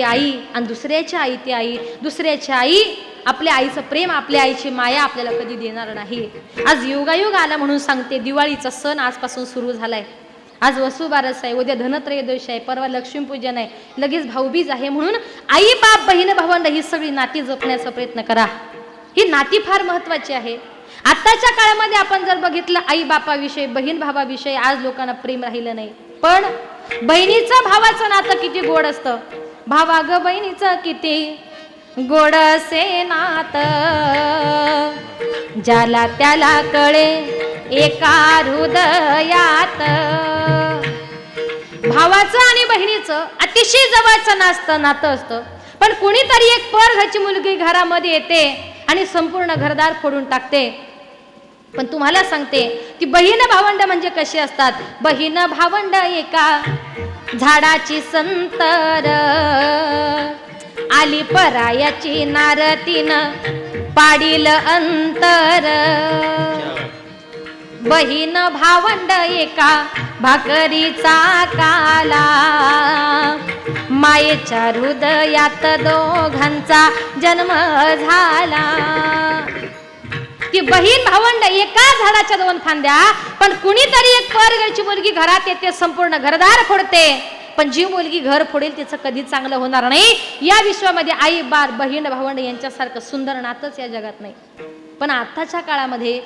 ती आई आणि दुसऱ्याची आई ती आई दुसऱ्याची आई आपल्या आईचं प्रेम आपल्या आईची माया आपल्याला कधी देणार नाही. आज योगायोग आला म्हणून सांगते दिवाळीचा सण आजपासून सुरू झालाय. आज वसुबारस आहे उद्या धनत्रयोदश आहे परवा लक्ष्मीपूजन आहे. लगेच भाऊबीज आहे म्हणून आई बाप बहीण भावंड ही सगळी नाती जपण्याचा प्रयत्न करा. ही नाती फार महत्वाची आहे. आत्ताच्या काळामध्ये आपण जर बघितलं आई बापाविषयी बहीण भावाविषयी आज लोकांना प्रेम राहिलं नाही. पण बहिणीचं भावाचं नातं किती गोड असतं. भावा ग बहिणीचं किती गोड असे नात. ज्याला त्याला कळे एका हृदयात. भावाचं आणि बहिणीचं अतिशय जवळचं नाचतं नातं असतं. पण कुणीतरी एक पर घरची मुलगी घरामध्ये येते आणि संपूर्ण घरदार फोडून टाकते. पण तुम्हाला सांगते की बहीण भावंड म्हणजे कशी असतात? बहीण भावंड एका झाडाची संतर. आली परायाची नारतीन पाडील अंतर. बहीण भावंड एका भाकरीचा काला. मायेच्या हृदयात दोघांचा जन्म झाला. की बहीण भावंड एका झाडाच्या दोन फांद्या पण कुणीतरी एक परगडची मुलगी घरात येते संपूर्ण घरदार फोडते. पण जी मुलगी घर फोडेल तिचं कधी चांगलं होणार नाही. या विश्वामध्ये आई बार बहीण भावंड यांच्यासारखं सुंदर नातच या जगात नाही. पण आत्ताच्या काळामध्ये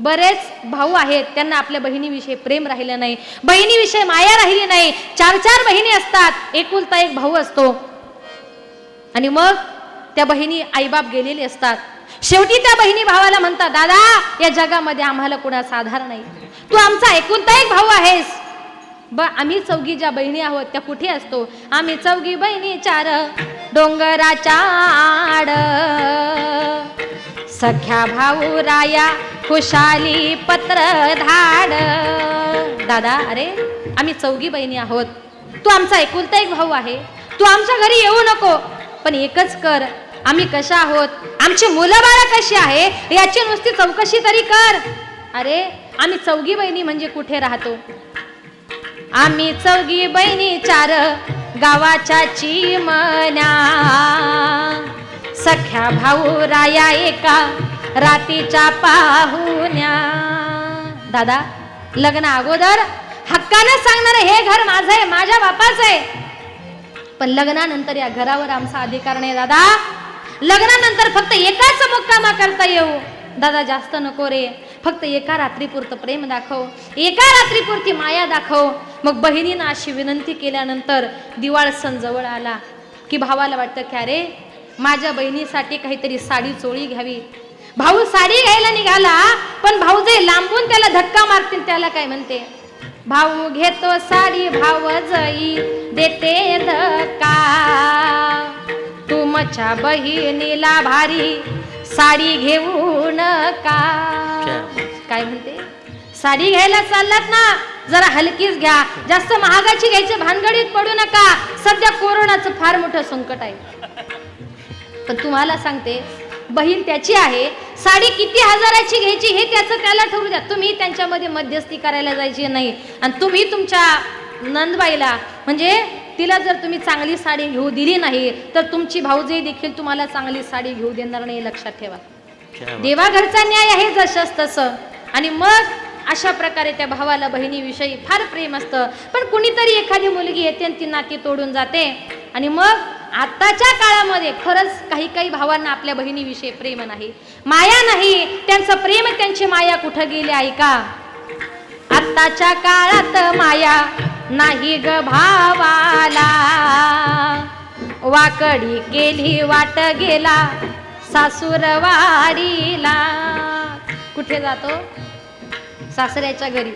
बरेच भाऊ आहेत त्यांना आपल्या बहिणीविषयी प्रेम राहिलं नाही. बहिणीविषयी माया राहिली नाही. चार चार बहिणी असतात. एकुलता एक भाऊ असतो. आणि मग त्या बहिणी आईबाप गेलेले असतात. शेवटी त्या बहिणी भावाला म्हणतात दादा या जगामध्ये आम्हाला कुणा आधार नाही. तू आमचा एकुलता एक भाऊ आहेस. ब आम्ही चौघी ज्या बहिणी आहोत त्या कुठे असतो? आम्ही चौघी बहिणी चार डोंगराच्या आड. सख्या भाऊ राया खुशाली पत्र धाड. दादा अरे आम्ही चौघी बहिणी आहोत. तू आमचा एकुलता एक भाऊ आहे. तू आमच्या घरी येऊ नको. पण एकच कर. आम्ही कशा आहोत? आमची मुलं बाळं कशी आहे? याची नुसती चौकशी तरी कर. अरे आम्ही चौघी बहिणी म्हणजे कुठे राहतो? आम्ही चौघी बहिणी चार गावाच्या चिमण्या सख्या भाऊ राया एका रातीच्या पाहुण्या. दादा लग्न अगोदर हक्कानं सांगणार हे घर माझं आहे माझ्या बापाचं आहे. पण लग्नानंतर या घरावर आमचा अधिकार नाही दादा. लग्नानंतर फक्त एकाच मुक्कामा करता येऊ. दादा जास्त नको रे. फक्त एका रात्रीपुरतं प्रेम दाखव. एका रात्रीपुरती माया दाखव. मग बहिणीनं अशी विनंती केल्यानंतर दिवाळ सण जवळ आला की भावाला वाटतं की अरे माझ्या बहिणीसाठी काहीतरी साडी चोळी घ्यावी. भाऊ साडी घ्यायला निघाला पण भाऊ जे लांबून त्याला धक्का मारतील त्याला काय म्हणते? भाऊ घेतो साडी भाव जई देते धक्का. तुमच्या बहिणीला भारी साडी घेऊ नका काय? म्हणते? साडी घ्यायला चाललात ना जरा हलकीच घ्या. जास्त महागाची घ्यायची भानगडीत पडू नका. सध्या कोरोनाचं फार मोठं संकट आहे. पण तुम्हाला सांगते बहीण त्याची आहे. साडी किती हजाराची घ्यायची हे त्याचं त्याला ठरवू द्या. तुम्ही त्यांच्यामध्ये मध्यस्थी करायला जायची नाही. आणि तुम्ही तुमच्या नंदबाईला म्हणजे तिला जर तुम्ही चांगली साडी घेऊ दिली नाही तर तुमची भाऊजई देखील तुम्हाला चांगली साडी घेऊ देणार नाही लक्षात ठेवा. देवाघरचा न्याय आहे जसंच तसं. आणि मग अशा प्रकारे त्या भावाला बहिणीविषयी फार प्रेम असतं. पण कुणीतरी एखादी मुलगी येते आणि ती नाती तोडून जाते. आणि मग आत्ताच्या काळामध्ये खरंच काही काही भावांना आपल्या बहिणीविषयी प्रेम नाही. माया नाही. त्यांचं प्रेम त्यांची माया कुठं गेली ऐका. आत्ताच्या काळात माया नाही ग भावाला. वाकडी केली वाट गेला सासूरवाडीला कुठे जातो? सासऱ्याच्या घरी.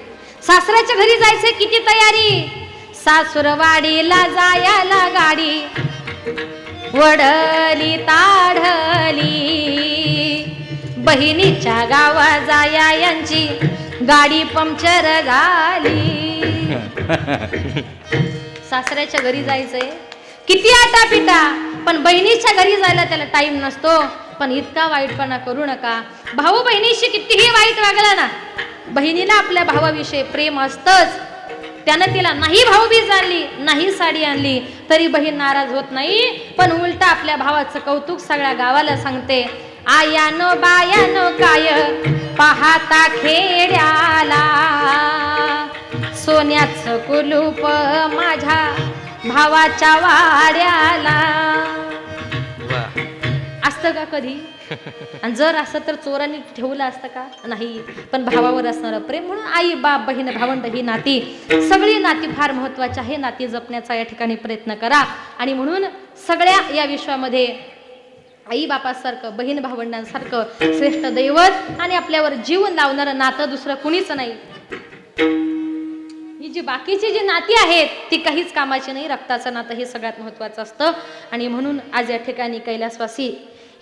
सासऱ्याच्या घरी जायचे किती तयारी? सासूरवाडीला जायला गाडी. वडली ताढली. बहिणीच्या गावा जाया यांची गाडी पंक्चर झाली. सासऱ्याच्या घरी जायचंय. किती आटा पिटा पण बहिणीच्या घरी जायला त्याला टाइम नसतो. पण इतका वाईटपणा करू नका. भाऊ बहिणीशी कितीही वाईट वागला ना बहिणीला आपल्या भावाविषयी प्रेम असतंच. त्यानं तिला नाही भाऊबीज आणली नाही साडी आणली तरी बहीण नाराज होत नाही. पण उलट आपल्या भावाचं कौतुक सगळ्या गावाला सांगते. आयानो बायानो काय पाहता खेड्याला. सोन्याचं कुलूप माझ्या भावाच्या वाड्याला. असतं का कधी? आणि जर असं तर चोरांनी ठेवलं असतं का? नाही पण भावावर असणारं प्रेम. म्हणून आई बाप बहीण भावंड ही नाती सगळी नाती फार महत्वाची आहे. नाती जपण्याचा या ठिकाणी प्रयत्न करा. आणि म्हणून सगळ्या या विश्वामध्ये आई बापासारखं बहीण भावंडांसारखं श्रेष्ठ दैवत आणि आपल्यावर जीवन लावणारं नातं दुसरं कुणीच नाही. ही जी बाकीची जी नाती आहेत ती काहीच कामाची नाही रक्ताचं नातं हे सगळ्यात महत्त्वाचं असतं. आणि म्हणून आज या ठिकाणी कैलासवासी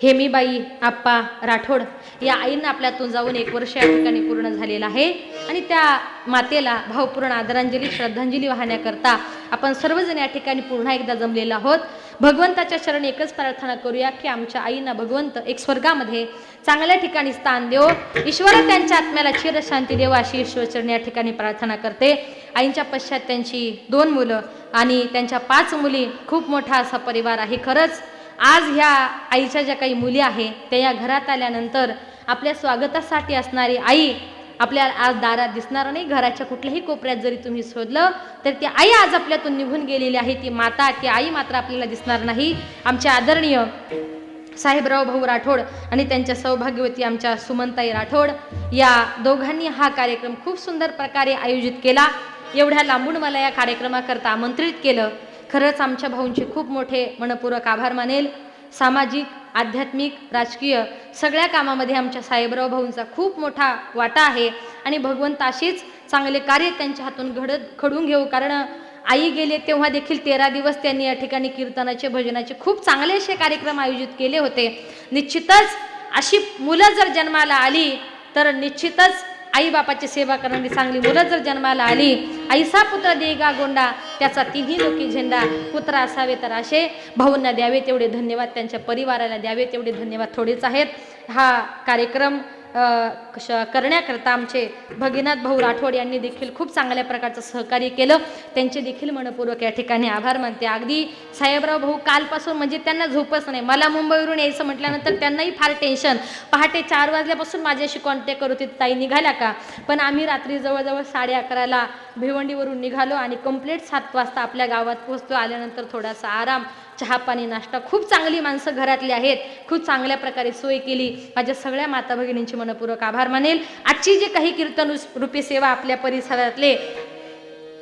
हेमीबाई आप्पा राठोड या आईंना आपल्यातून जाऊन एक वर्ष या ठिकाणी पूर्ण झालेलं आहे. आणि त्या मातेला भावपूर्ण आदरांजली श्रद्धांजली वाहण्याकरता आपण सर्वजण या ठिकाणी पुन्हा एकदा जमलेलो आहोत. भगवंताच्या शरण एकच प्रार्थना करूया की आमच्या आईना भगवंत एक स्वर्गामध्ये चांगल्या ठिकाणी स्थान देव. ईश्वर त्यांच्या आत्म्याला चिरशांती देव अशी ईश्वरचरणी या ठिकाणी प्रार्थना करते. आईंच्या पश्चात त्यांची दोन मुलं आणि त्यांच्या पाच मुली खूप मोठा असा परिवार आहे खरंच. आज ह्या आईच्या ज्या काही मुली आहे त्या या घरात आल्यानंतर आपल्या स्वागतासाठी असणारी आई आपल्याला आज दारात दिसणार नाही. घराच्या कुठल्याही कोपऱ्यात जरी तुम्ही शोधलं तर ती आई आज आपल्यातून निघून गेलेली आहे. ती माता ती आई मात्र आपल्याला दिसणार नाही. आमच्या आदरणीय साहेबराव भाऊ राठोड आणि त्यांच्या सौभाग्यवती आमच्या सुमनताई राठोड या दोघांनी हा कार्यक्रम खूप सुंदर प्रकारे आयोजित केला. एवढ्या लांबून मला या कार्यक्रमाकरता आमंत्रित केलं. खरंच आमच्या भाऊंचे खूप मोठे मनपूर्वक आभार मानेल. सामाजिक आध्यात्मिक राजकीय सगळ्या कामामध्ये आमच्या साहेबराव भाऊंचा खूप मोठा वाटा आहे. आणि भगवंत अशीच चांगले कार्य त्यांच्या हातून घडत घडून घेऊ. कारण आई गेले तेव्हा देखील तेरा दिवस त्यांनी या ठिकाणी कीर्तनाचे भजनाचे खूप चांगले असे कार्यक्रम आयोजित केले होते. निश्चितच अशी मुलं जर जन्माला आली तर निश्चितच आई बापाची सेवा करणारी चांगली मुलं जर जन्माला आली आईसा पुत्र देगा गोंडा त्याचा तिन्ही लोकी झेंडा पुत्र असावे तर असे भाऊंना द्यावे तेवढे धन्यवाद त्यांच्या परिवाराला द्यावे तेवढे धन्यवाद थोडेच आहेत. हा कार्यक्रम करण्याकरता आमचे भगिनाथ भाऊ राठोड यांनी देखील खूप चांगल्या प्रकारचं सहकार्य केलं. त्यांचे देखील मनपूर्वक या ठिकाणी आभार मानते. अगदी साहेबराव भाऊ कालपासून म्हणजे त्यांना झोपच नाही. मला मुंबईवरून यायचं म्हटल्यानंतर त्यांनाही फार टेन्शन पहाटे चार वाजल्यापासून माझ्याशी कॉन्टॅक्ट करत होती. ताई निघाल्या का? पण आम्ही रात्री जवळजवळ साडे अकराला भिवंडीवरून निघालो आणि कंप्लीट सात वाजता आपल्या गावात पोहोचतो आल्यानंतर थोडासा आराम चहा पाणी नाश्ता. खूप चांगली माणसं घरातली आहेत. खूप चांगल्या प्रकारे सोय केली. माझ्या सगळ्या माता भगिनींचे मनपूर्वक आभार मानेल. आजची जी काही कीर्तन रूपी सेवा आपल्या परिसरातले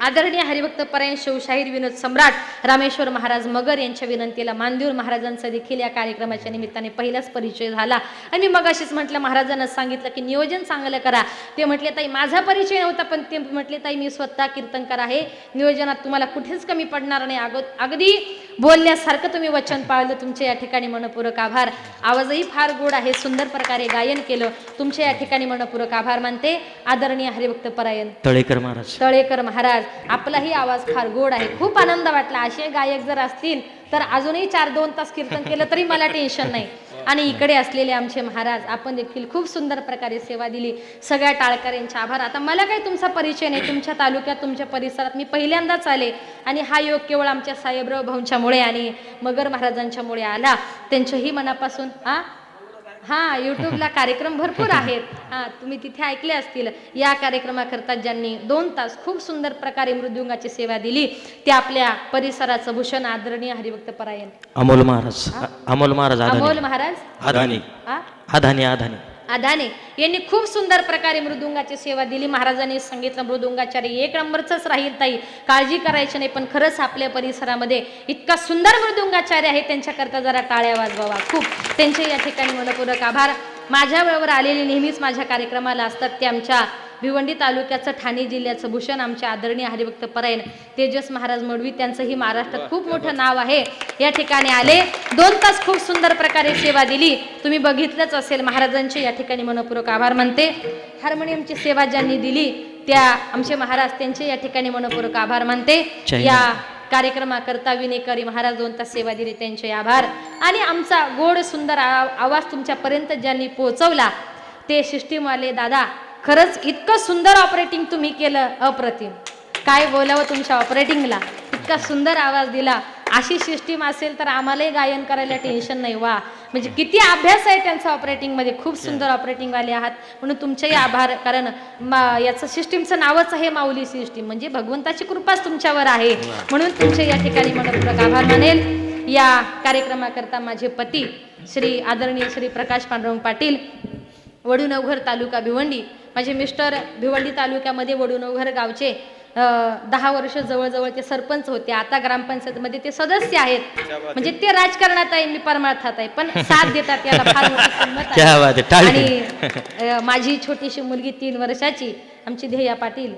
आदरणीय हरिभक्त परायण शिवशाहीर विनोद सम्राट रामेश्वर महाराज मगर यांच्या विनंतीला मानदेवर महाराजांचा देखील या कार्यक्रमाच्या निमित्ताने पहिलाच परिचय झाला. आणि मी मगाशीच म्हटलं महाराजांना सांगितलं की नियोजन चांगलं करा. ते म्हटले ताई माझा परिचय नव्हता पण ते म्हटले ताई मी स्वतः कीर्तनकार आहे. नियोजनात तुम्हाला कुठेच कमी पडणार नाही. अगो अगदी बोलण्यासारखं तुम्ही वचन पाळलं. तुमचे या ठिकाणी मनपूर्वक आभार. आवाजही फार गोड आहे सुंदर प्रकारे गायन केलं. तुमचे या ठिकाणी मनपूर्वक आभार मानते. आदरणीय हरिभक्त परायण तळेकर महाराज. तळेकर महाराज आपलाही आवाज फार गोड आहे. खूप आनंद वाटला. असे गायक जर असतील तर अजूनही चार दोन तास कीर्तन केलं तरी मला टेन्शन नाही. आणि इकडे असलेले आमचे महाराज आपण देखील खूप सुंदर प्रकारे सेवा दिली. सगळ्या टाळकऱ्यांचे आभार. आता मला काही तुमचा परिचय नाही. तुमच्या तालुक्यात तुमच्या परिसरात मी पहिल्यांदाच आले आणि हा योग केवळ आमच्या साहेबराव भाऊंच्यामुळे आणि मगर महाराजांच्यामुळे आला. त्यांच्याही मनापासून हा हा युट्यूबला कार्यक्रम भरपूर आहेत. हा तुम्ही तिथे ऐकले असतील. या कार्यक्रमाकरता ज्यांनी दोन तास खूप सुंदर प्रकारे मृदुंगाची सेवा दिली ते आपल्या परिसराचं भूषण आदरणीय हरिभक्त परायण. अमोल महाराज अमोल महाराज अमोल महाराज? आधाने हा? आधाने आधाने अदाने यांनी खूप सुंदर प्रकारे मृदुंगाची सेवा दिली. महाराजांनी सांगितलं मृदुंगाचार्य एक नंबरचंच राहील ताई. काळजी करायची नाही पण खरंच आपल्या परिसरामध्ये इतका सुंदर मृदुंगाचार्य आहे. त्यांच्याकरता जरा टाळ्या वाजवावा. खूप. त्यांचे या ठिकाणी मनपूर्वक आभार. माझ्याबरोबर आलेले नेहमीच माझ्या कार्यक्रमाला असतात. ते आमच्या भिवंडी तालुक्याचं ठाणे जिल्ह्याचं भूषण आमचे आदरणीय हरिभक्त परायण तेजस महाराज मडवी त्यांचंही महाराष्ट्रात खूप मोठं नाव आहे. या ठिकाणी आले. दोन तास खूप सुंदर प्रकारे सेवा दिली. तुम्ही बघितलंच असेल महाराजांचे या ठिकाणी मनपूर्वक आभार मानते. हार्मोनियमची सेवा ज्यांनी दिली त्या आमचे महाराज त्यांचे या ठिकाणी मनपूर्वक आभार मानते. या कार्यक्रमाकरता विनेकरी महाराज दोन तास सेवा दिली त्यांचे आभार. आणि आमचा गोड सुंदर आ- आवाज तुमच्यापर्यंत ज्यांनी पोहोचवला ते सिस्टीमवाले दादा खरंच इतकं सुंदर ऑपरेटिंग तुम्ही केलं अप्रतिम. काय बोलावं तुमच्या ऑपरेटिंगला इतका सुंदर आवाज दिला. अशी सिस्टीम असेल तर आम्हालाही गायन करायला टेन्शन नाही. वा. म्हणजे किती अभ्यास आहे त्यांचा ऑपरेटिंगमध्ये खूप सुंदर ऑपरेटिंग वाले आहात. म्हणून तुमचेही आभार. कारण मा- याचं सिस्टीमचं नावच आहे माऊली सिस्टीम म्हणजे भगवंताची कृपाच तुमच्यावर आहे. म्हणून तुमचे या ठिकाणी मनपूर्वक आभार मानेल. या कार्यक्रमाकरता माझे पती श्री आदरणीय श्री प्रकाश पांडुरंग पाटील वडूनवघर तालुका भिवंडी माझे मिस्टर भिवंडी तालुक्यामध्ये वडूनवघर गावचे दहा वर्ष जवळजवळ ते सरपंच होते. आता ग्रामपंचायतमध्ये ते सदस्य आहेत. म्हणजे ते राजकारणात आहे मी परमार्थात आहे. पण साथ देतात याला फार मोठी किंमत. आणि माझी छोटीशी मुलगी तीन वर्षाची आमची ध्येया पाटील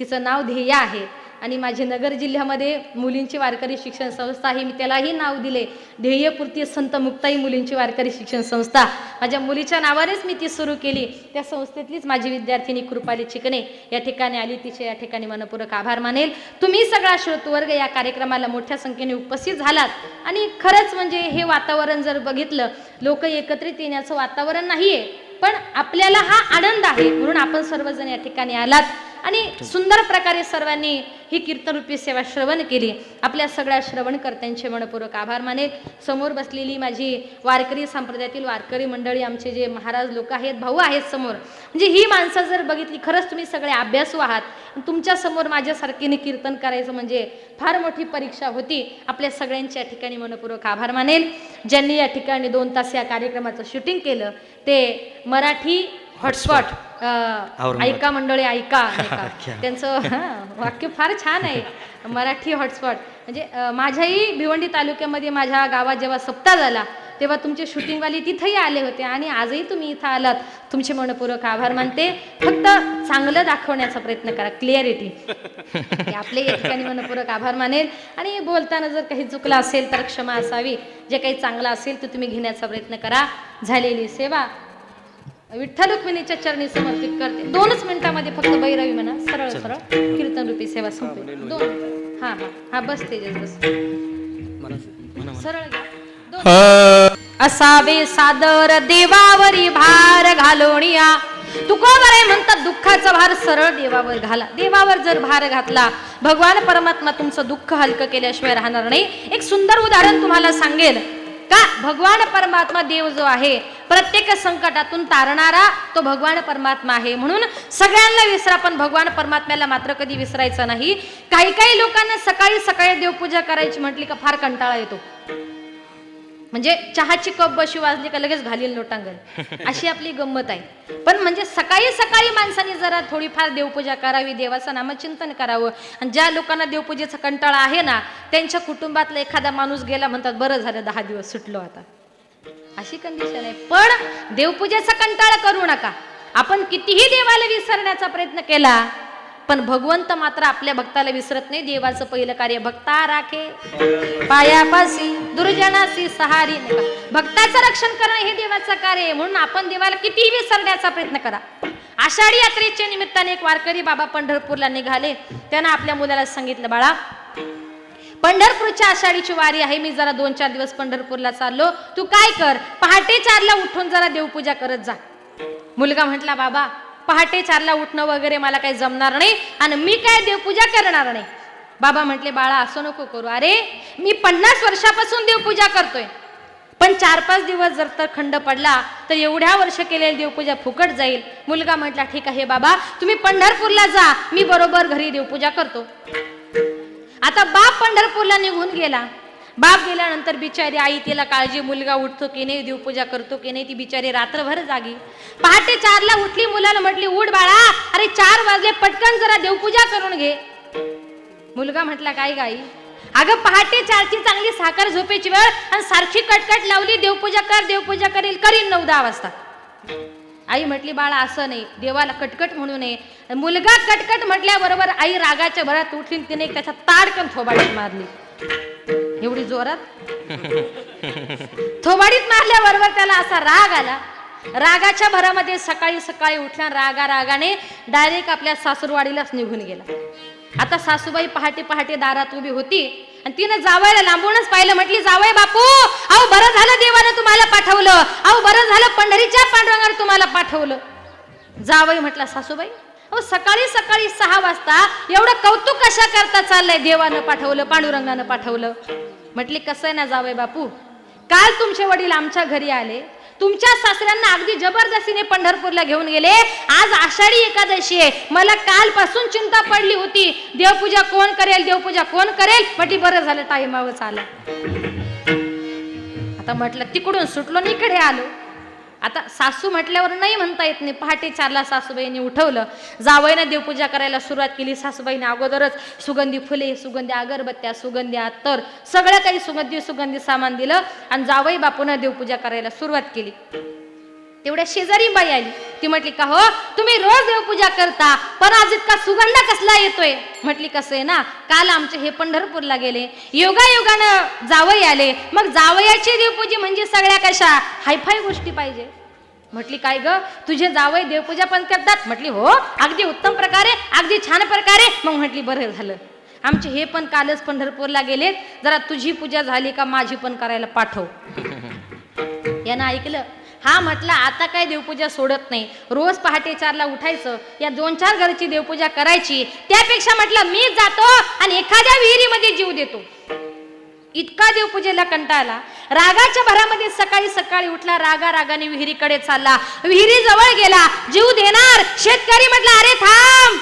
तिचं नाव ध्येया आहे. आणि माझे नगर जिल्ह्यामध्ये मुलींची वारकरी शिक्षण संस्था आहे. मी त्यालाही नाव दिले. ध्येयपूर्ती संत मुक्ताई मुलींची वारकरी शिक्षण संस्था. माझ्या मुलीच्या नावानेच मी ती सुरू केली. त्या संस्थेतलीच माझी विद्यार्थिनी कृपाली चिकणे या ठिकाणी आली. तिचे या ठिकाणी मनपूर्वक आभार मानेल. तुम्ही सगळा श्रोतवर्ग या कार्यक्रमाला मोठ्या संख्येने उपस्थित झालात. आणि खरंच म्हणजे हे वातावरण जर बघितलं लोक एकत्रित येण्याचं वातावरण नाहीये. पण आपल्याला हा आनंद आहे म्हणून आपण सर्वजण या ठिकाणी आलात. आणि सुंदर प्रकारे सर्वांनी ही कीर्तनरूपी सेवा श्रवण केली. आपल्या सगळ्या श्रवणकर्त्यांचे मनपूर्वक आभार मानेल. समोर बसलेली माझी वारकरी संप्रदायातील वारकरी मंडळी आमचे जे महाराज लोक आहेत भाऊ आहेत समोर. म्हणजे ही माणसं जर बघितली खरंच तुम्ही सगळे अभ्यासू आहात. तुमच्यासमोर माझ्यासारखीने कीर्तन करायचं म्हणजे फार मोठी परीक्षा होती. आपल्या सगळ्यांच्या ठिकाणी मनपूर्वक आभार मानेल. ज्यांनी या ठिकाणी दोन तास या कार्यक्रमाचं शूटिंग केलं ते मराठी हॉटस्पॉट. ऐका मंडळी ऐका. त्यांचं वाक्य फार छान आहे. मराठी हॉटस्पॉट. म्हणजे माझ्याही भिवंडी तालुक्यामध्ये माझ्या गावात जेव्हा सप्ताह झाला तेव्हा तुमचे शूटिंगवाले तिथंही आले होते आणि आजही तुम्ही इथं आलात. तुमचे मनपूर्वक आभार मानते. फक्त चांगलं दाखवण्याचा प्रयत्न करा. क्लिअरिटी आपले या ठिकाणी मनपूर्वक आभार मानेल. आणि बोलताना जर काही चुकलं असेल तर क्षमा असावी. जे काही चांगलं असेल ते तुम्ही घेण्याचा प्रयत्न करा. झालेली सेवा विठ्ठल रुक्मिणीच्या चरणी समर्पित करते. दोनच मिनिटामध्ये फक्त भैरवी म्हणा सरळ सरळ. कीर्तन रूपी सेवा संपली. दोन. हा हा हा बस तेजस बस. सरळ. असावे सादर देवावरी भार घालोणिया तुकोबरे म्हणतात दुःखाचा भार सरळ देवावर घाला. देवावर जर भार घातला भगवान परमात्मा तुमचं दुःख हलकं केल्याशिवाय राहणार नाही. एक सुंदर उदाहरण तुम्हाला सांगेल. का? भगवान परमात्मा देव जो आहे प्रत्येक संकटातून तारणारा तो भगवान परमात्मा आहे. म्हणून सगळ्यांना विसरा पण भगवान परमात्म्याला मात्र कधी विसरायचं नाही. काही काही लोकांना सकाळी सकाळी देवपूजा करायची म्हटली का फार कंटाळा येतो. म्हणजे चहाची कप बशी वाजली का लगेच घालील लोटांगण. अशी आपली गंमत आहे. पण म्हणजे सकाळी सकाळी माणसाने जरा थोडीफार देवपूजा करावी देवाचं नामचिंतन करावं. आणि ज्या लोकांना देवपूजेचा कंटाळा आहे ना त्यांच्या कुटुंबातला एखादा माणूस गेला म्हणतात बरं झालं दहा दिवस सुटलो आता. अशी कंडिशन आहे. पण देवपूजेचा कंटाळा करू नका. आपण कितीही देवाला विसरण्याचा प्रयत्न केला पण भगवंत मात्र आपल्या भक्ताला विसरत नाही. देवाचं पहिलं कार्य भक्ता राखे. पायापासी दुर्जनासी सहारी भक्ताचं रक्षण करणं हे देवाचं कार्य आहे. म्हणून आपण देवाला कितीही विसरण्याचा प्रयत्न करा. आषाढी यात्रेच्या निमित्ताने एक वारकरी बाबा पंढरपूरला निघाले. त्यांना आपल्या मुलाला सांगितलं बाळा पंढरपूरच्या आषाढीची वारी आहे. मी जरा दोन चार दिवस पंढरपूरला चाललो. तू काय कर? पहाटे चारला उठून जरा देवपूजा करत जा. मुलगा म्हटला बाबा पहाटे चारला उठणं वगैरे मला काही जमणार नाही आणि मी काय देवपूजा करणार नाही. बाबा म्हटले बाळा असं नको करू. अरे मी पन्नास वर्षापासून देवपूजा करतोय. पण चार पाच दिवस जर तर खंड पडला तर एवढ्या वर्ष केलेली देवपूजा फुकट जाईल. मुलगा म्हटला ठीक आहे बाबा तुम्ही पंढरपूरला जा. मी बरोबर घरी देवपूजा करतो. आता बाप पंढरपूरला निघून गेला. बाप गेल्यानंतर बिचारी आई तिला काळजी मुलगा उठतो की नाही देवपूजा करतो की नाही ती बिचारी रात्रभर जागी. पहाटे चारला उठली मुलाला म्हटली उठ बाळा अरे चार वाजले पटकन जरा देवपूजा करून घे. मुलगा म्हटला काय गाई? अगं पहाटे चारची चांगली साखर झोपेची वेळ आणि सारखी कटकट लावली देवपूजा कर देवपूजा करेल करीन नऊ दहा वाजता. आई म्हटली बाळा असं नाही देवाला कटकट म्हणू नये. मुलगा कटकट म्हटल्याबरोबर आई रागाच्या भरात उठली तिने त्याचा त्याच्या ताडकन थोबाडीत मारली. एवढी जोरात? थोबाडीत मारल्याबरोबर त्याला असा राग आला. रागाच्या भरामध्ये सकाळी सकाळी उठल्या रागा रागाने डायरेक्ट आपल्या सासूरवाडीलाच निघून गेला. आता सासूबाई पहाटे पहाटे दारात उभी होती आणि तिनं जावयाला लांबूनच पाहिलं. म्हटली जावय बापू अहो बरं झालं देवानं तुम्हाला पाठवलं. अहो बरं झालं पंढरीच्या पांडुरंगाने तुम्हाला पाठवलं. जावई म्हटला सासूबाई अहो सकाळी सकाळी सहा वाजता एवढं कौतुक कशा करता चाललंय देवानं पाठवलं पांडुरंगानं पाठवलं? म्हटली कसं आहे ना जावे बापू? काल तुमचे वडील आमच्या घरी आले. तुमच्या सासऱ्यांना अगदी जबरदस्तीने पंढरपूरला घेऊन गेले. आज आषाढी एकादशी आहे. मला कालपासून चिंता पडली होती. देवपूजा कोण करेल देवपूजा कोण करेल? म्हटली बरं झालं टाईमावच आलं आता म्हटलं तिकडून सुटलो आणि इकडे आलो. आता सासू म्हटल्यावर नाही म्हणता येत नाही. पहाटे चारला सासूबाईने उठवलं. जावईनं देवपूजा करायला सुरुवात केली. सासूबाईने अगोदरच सुगंधी फुले सुगंधी अगरबत्त्या सुगंधी अत्तर सगळं काही सुगंधी सुगंधी सामान दिलं आणि जावई बापूनं देवपूजा करायला सुरुवात केली. तेवढ्या शेजारी बाई आली. ती म्हटली का हो? तुम्ही रोज देवपूजा करता पण आज इतका सुगंध कसला येतोय? म्हटली कसं आहे ना काल आमचे हे पंढरपूरला गेले. योगा योगानं जावई आले. मग जावयाची देवपूजी म्हणजे सगळ्या कशा? हायफाय गोष्टी पाहिजे. म्हटली काय ग? तुझे जावई देवपूजा पण करतात? म्हटली हो अगदी उत्तम प्रकारे अगदी छान प्रकारे. मग म्हटली बरं झालं. आमचे हे पण कालच पंढरपूरला गेलेत जरा तुझी पूजा झाली का माझी पण करायला पाठव. यानं ऐकलं. हा म्हटला आता काय देवपूजा सोडत नाही. रोज पहाटे चारला उठायचं या दोन चार घरची देवपूजा करायची त्यापेक्षा म्हटलं मी जातो आणि एखाद्या विहिरीमध्ये जीव देतो. इतका देवपूजेला कंटाळला. रागाच्या भरामध्ये सकाळी सकाळी उठला रागा रागाने विहिरीकडे चालला. विहिरी जवळ गेला जीव देणार. शेतकरी म्हटला अरे थांब.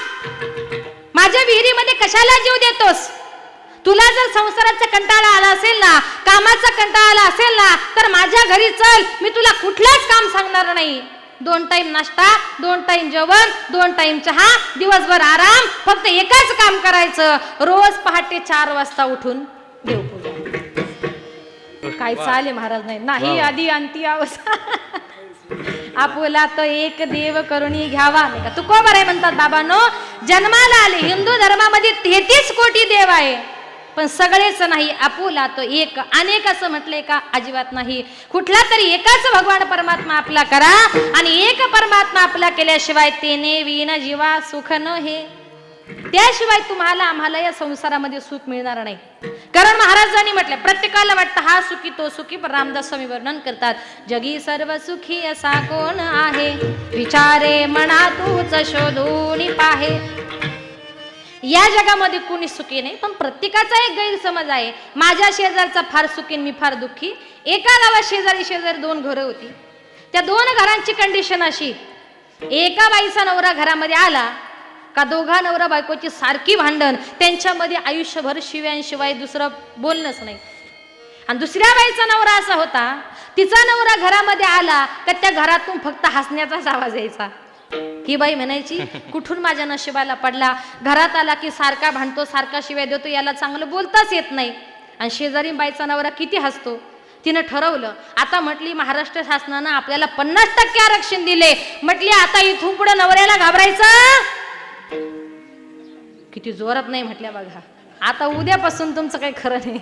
माझ्या विहिरीमध्ये कशाला जीव देतोस? तुला जर संसाराचा कंटाळा आला असेल ना कामाचा कंटाळा आला असेल ना तर माझ्या घरी चल. मी तुला कुठलंच काम सांगणार नाही. दोन टाइम नाश्ता दोन टाइम जेवण दोन टाइम चहा दिवसभर आराम फक्त एकच काम करायचं. रोज पहाटे चार वाजता उठून देवपूजा काय चाले महाराज नाही. नाही आधी अंती अवस्था आपुला तो एक देव करुणी घ्यावा. नाही का? तू को बरं आहे म्हणतात बाबांनो जन्माला आले. हिंदू धर्मामध्ये तेहतीस कोटी देव आहे. पण सगळेच नाही आपुला तो एक अनेक असं म्हटले का? अजिबात नाही. कुठला तरी एकाच भगवान परमात्मा आपला करा आणि एक परमात्मा आपला केल्याशिवाय तेने विन जीवा सुख न हे. त्याशिवाय तुम्हाला आम्हाला या संसारामध्ये सुख मिळणार नाही. कारण महाराजांनी म्हटलं प्रत्येकाला वाटतं हा सुखी तो सुखी पण रामदास स्वामी वर्णन करतात जगी सर्व सुखी असा कोण आहे? विचारे मना तूच शोधून पाहे. या जगामध्ये कुणी सुखी नाही पण प्रत्येकाचा एक गैरसमज आहे. माझ्या शेजारचा फार सुखी मी फार दुःखी. एका गावात शेजारी शेजारी दोन घरं होती. त्या दोन घरांची कंडिशन अशी. एका बाईचा नवरा घरामध्ये आला का दोघा नवरा बायकोची सारखी भांडण. त्यांच्यामध्ये आयुष्यभर शिव्यांशिवाय दुसरं बोलणंच नाही. आणि दुसऱ्या बाईचा नवरा असा होता तिचा नवरा घरामध्ये आला का त्या घरातून फक्त हसण्याचाच आवाज यायचा. ही बाई म्हणायची कुठून माझ्या नशिबाला पडला? घरात आला की सारखा भांडतो सारखा शिवाय देतो याला चांगलं बोलताच येत नाही. आणि शेजारी बाईचा नवरा किती हसतो. तिनं ठरवलं आता म्हटली महाराष्ट्र शासनानं आपल्याला पन्नास टक्के आरक्षण दिले. म्हटली आता इथून पुढे नवऱ्याला घाबरायचं? किती जोरात नाही म्हटल्या बघा. आता उद्यापासून तुमचं काही खरं नाही.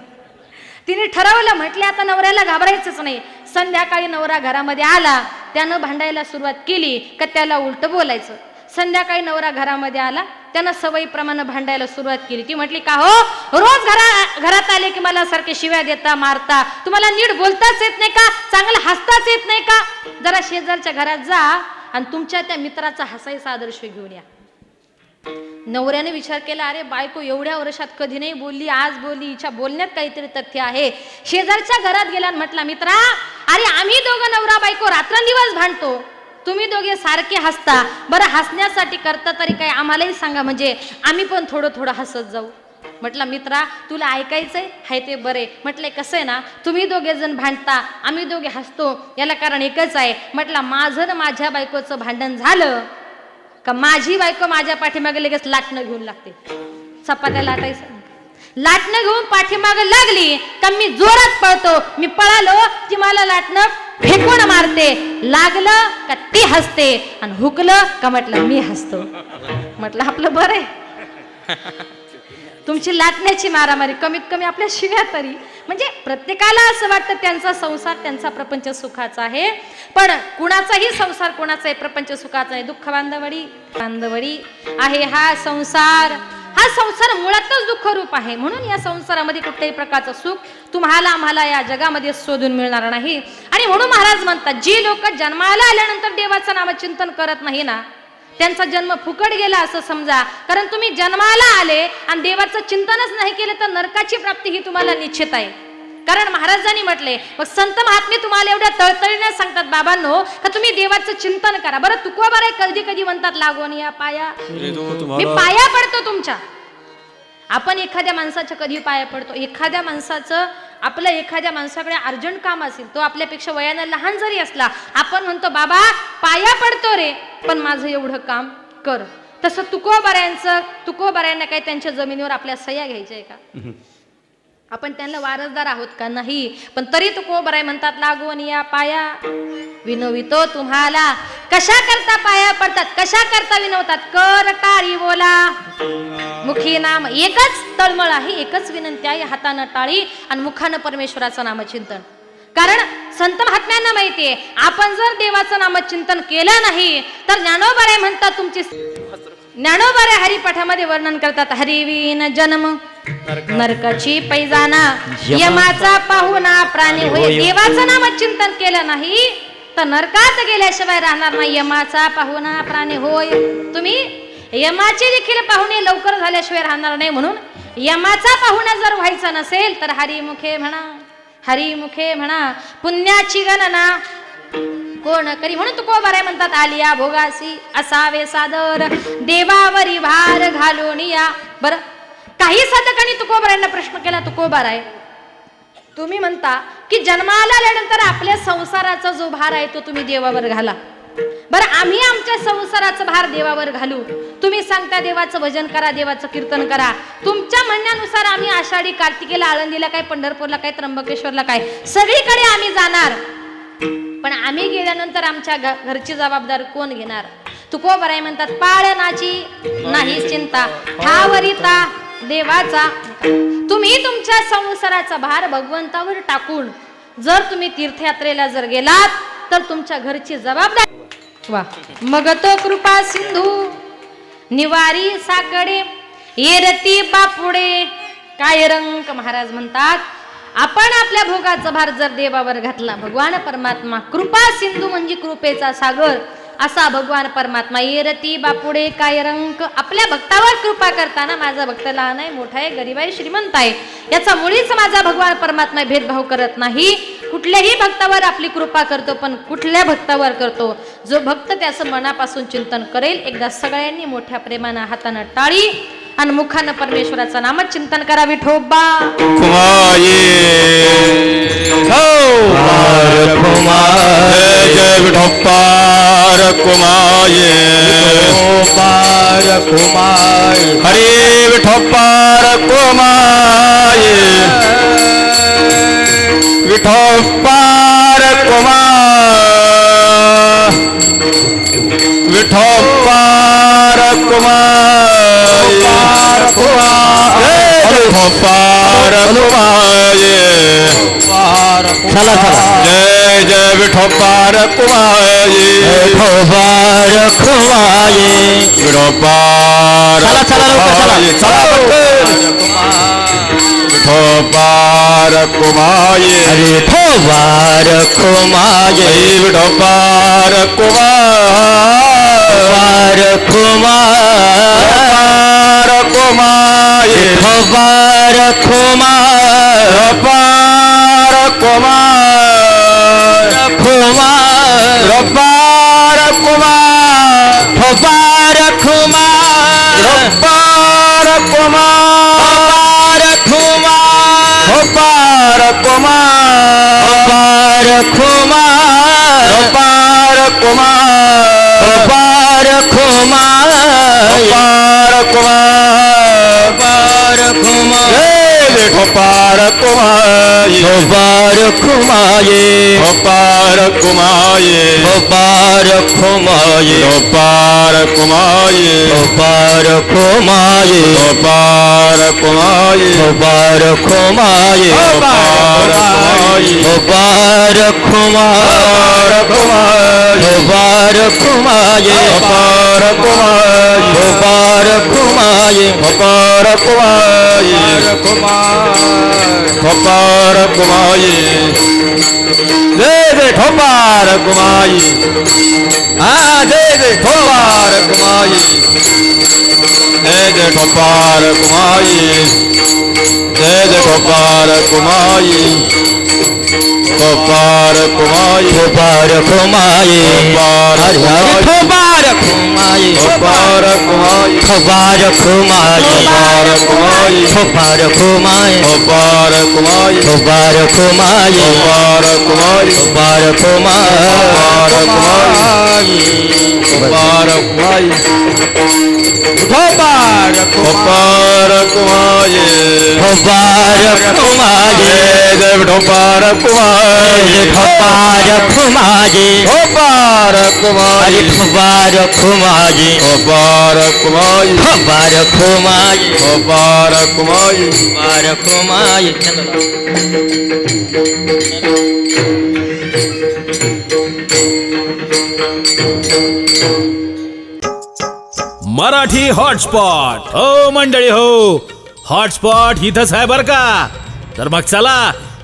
तिने ठरवलं म्हटले आता नवऱ्याला घाबरायचंच नाही. संध्याकाळी नवरा घरामध्ये आला त्यानं भांडायला सुरुवात केली का त्याला उलट बोलायचं. संध्याकाळी नवरा घरामध्ये आला त्यानं सवयीप्रमाणे भांडायला सुरुवात केली. ती म्हटली का हो? रोज घरा घरात आले की मला सारखे शिव्या देता मारता. तुम्हाला नीट बोलताच येत नाही का? चांगलं हसताच येत नाही का? जरा शेजारच्या घरात जा आणि तुमच्या त्या मित्राचा हसायचा आदर्श घेऊन या. नवऱ्याने विचार केला अरे बायको एवढ्या वर्षात कधी नाही बोलली आज बोलली हिच्या बोलण्यात काहीतरी तथ्य आहे. शेजारच्या घरात गेला म्हटला मित्रा अरे आम्ही दोघं नवरा बायको रात्रंदिवस भांडतो. तुम्ही दोघे सारखे हसता. बरं हसण्यासाठी करता तरी काय? आम्हालाही सांगा म्हणजे आम्ही पण थोडं थोडं हसत जाऊ. म्हटलं मित्रा तुला ऐकायचंय? हाय ते बरे. म्हटले कसं आहे ना तुम्ही दोघे जण भांडता आम्ही दोघे हसतो. याला कारण एकच आहे. म्हटलं माझं ना माझ्या बायकोचं भांडण झालं. का माझी बायको माझ्या पाठीमागे लगेच लाटणं घेऊन लागते. चपात्या लाटायचं. लाटणं घेऊन पाठीमागे लागली का मी जोरात पळतो. मी पळालो की मला लाटणं फेकून मारते. लागलं का ती हसते आणि हुकलं का म्हटलं मी हसतो. म्हटलं आपलं बरं आहे. तुमची लाटण्याची मारामारी कमीत कमी आपल्या शिव्या तरी. म्हणजे प्रत्येकाला असं वाटतं त्यांचा संसार त्यांचा प्रपंच सुखाचा आहे. पण कुणाचाही संसार कुणाचा आहे प्रपंच सुखाचा आहे? दुःख बांधवडी. बांधवडी आहे हा संसार. हा संसार मुळातच दुःखरूप आहे. म्हणून या संसारामध्ये कुठल्याही प्रकारचं सुख तुम्हाला आम्हाला या जगामध्ये शोधून मिळणार नाही. आणि म्हणून महाराज म्हणतात जी लोक जन्माला आल्यानंतर देवाचं नामचिंतन करत नाही ना त्यांचा जन्म फुकट गेला असं समजा. कारण तुम्ही जन्माला आले आणि देवाचं चिंतनच नाही केलं तर नरकाची प्राप्ती ही तुम्हाला निश्चित आहे. कारण महाराजांनी म्हटले मग संत महात्मे तुम्हाला एवढ्या तळतळीने सांगतात बाबांनो का तुम्ही देवाचं चिंतन करा. बरं तुकवा बरं कधी कधी म्हणतात लागून या पाया. मी पाया पडतो तुमच्या. आपण एखाद्या माणसाच्या कधी पाया पडतो? एखाद्या माणसाचं आपलं एखाद्या माणसाकडे अर्जंट काम असेल तो आपल्यापेक्षा वयानं लहान जरी असला आपण म्हणतो बाबा पाया पडतो रे. पण माझं एवढं काम कर. तसं तुकोबाऱ्यांचं तुकोबाऱ्यांना काही त्यांच्या जमिनीवर आपल्या सह्या घ्यायच्या आहे का? आपण त्यांना वारसदार आहोत का नाही? पण तरी तुकोबराय म्हणतात लागून या पाया. विनवितो तुम्हाला. कशा करता पाया पडतात? कशा करता विनवतात? कर टाळी बोला. मुखी नाम एकच तळमळ आहे एकच विनंती आहे हातानं टाळी आणि मुखानं परमेश्वराचं नामचिंतन. कारण संत महात्म्यांना माहितीये आपण जर देवाचं नामचिंतन केलं नाही तर ज्ञानोबराय म्हणतात तुमची ज्ञानोबराय हरिपाठामध्ये वर्णन करतात हरिवीन जन्म नरकाची पैजाना यमाचा पाहुणा प्राणी होय. देवाचं नामचिंतन केलं नाही तर नरकात गेल्याशिवाय राहणार नाही. यमाचा पाहुणा प्राणी होय. तुम्ही यमाचे देखील पाहुणे लवकर झाल्याशिवाय राहणार नाही म्हणून यमाचा पाहुणा जर व्हायचा नसेल तर हरिमुखे म्हणा हरिमुखे म्हणा पुण्याची गणना कोण करी? म्हणून तुको बरे म्हणतात आलिया भोगासी असावे सादर देवावरी भार घालून या. बर काही साधकांनी तुकोबारांना प्रश्न केला तुकोबार आहे. तुम्ही म्हणता की जन्माला आल्यानंतर आपल्या संसाराचा जो भार आहे तो तुम्ही देवावर घाला. बरं आम्ही आमच्या संसाराचा भार देवावर घालू. तुम्ही सांगता देवाचं भजन करा देवाचं कीर्तन करा. तुमच्या म्हणण्यानुसार आम्ही आषाढी कार्तिकेला आळंदीला काय पंढरपूरला काय त्र्यंबकेश्वरला काय सगळीकडे आम्ही जाणार. पण आम्ही गेल्यानंतर आमच्या घ- घरची जबाबदारी कोण घेणार? तुकोबराय म्हणतात पाळनाची नाही चिंता ठावरिता देवाचा. तुम्ही तुमच्या संसाराचा भार भगवंतावर टाकून जर तुम्ही तीर्थयात्रेला जर गेलात तर तुमच्या घरची जबाबदारी वा. मग तो कृपा सिंधू निवारी साकडे येरती बापुडे. काय रंग महाराज म्हणतात आपण आपल्या भोगाचा भार जर देवावर घातला भगवान परमात्मा कृपा सिंधू म्हणजे कृपेचा सागर. असा भगवान परमात्मा येरती बापुडे काय रंक? आपल्या भक्तावर कृपा करताना माझा भक्त लहान आहे मोठा आहे गरीब आहे श्रीमंत आहे. याचा मुळीच माझा भगवान परमात्मा भेदभाव करत नाही. कुठल्याही भक्तावर आपली कृपा करतो पण कुठल्या भक्तावर करतो? जो भक्त त्याचं मनापासून चिंतन करेल एकदा सगळ्यांनी मोठ्या प्रेमानं हातानं टाळी आणि मुखानं परमेश्वराचं नामच चिंतन करा विठोबा. जय जय विठोप्पार कुमाये। हरे विठोप्पार कुमाये। विठोप्पार विठोप्पार कुमाये चला चला जय जय विठोप्पार कुमाये विठोबार खुमाये विठोप्पार चला, चला, लवकर चला. चला पटकन. विठोप्पार कुमाये विठोबार खुमाये जय विठोप्पार कुमार वार खुमार कुमाये विठोबार খবর খুমার রপার কুমার খুমার রপার কুমার খবর খুমার রপার কুমার খুমার খবর কুমার রপার খুমার রপার কুমার कुमार विठोबार खुमार जय विठोप्पार कुमार विठोबार खुमाये गोपार कुमाये गोपार कुमाये गोपार खुमाये गोपार कुमाये कुमाये गोपार खुमाये गोपार कुमाये जय जय गोपार कुमाये हा जय जय गोपार कुमाये जय जय गोपार कुमाये जय जय गोपार कुमाये गोपार कुमाये गोपार खुमाये गोपार हरि हरि कुमाये गोपार खुमाये गोपार कुमाये गोपार खुमाये गोपार कुमाये गोपार खुमाये गोपार कुमाये गोपार खुमाये गोपार कुमाये गोपार खुमाये गोपार गोपार कुमाये गोपार कुमाये देव गोपार कुमाये गोपार कुमाये गोपार हरि कुमाये गोपार कुमाये गोपार कुमाये गोपार कुमाये गोपार कुमाये गोपार कुमाये मराठी हॉटस्पॉट. हो मंडळी हो. हॉटस्पॉट इथंच आहे बर का? तर मग चला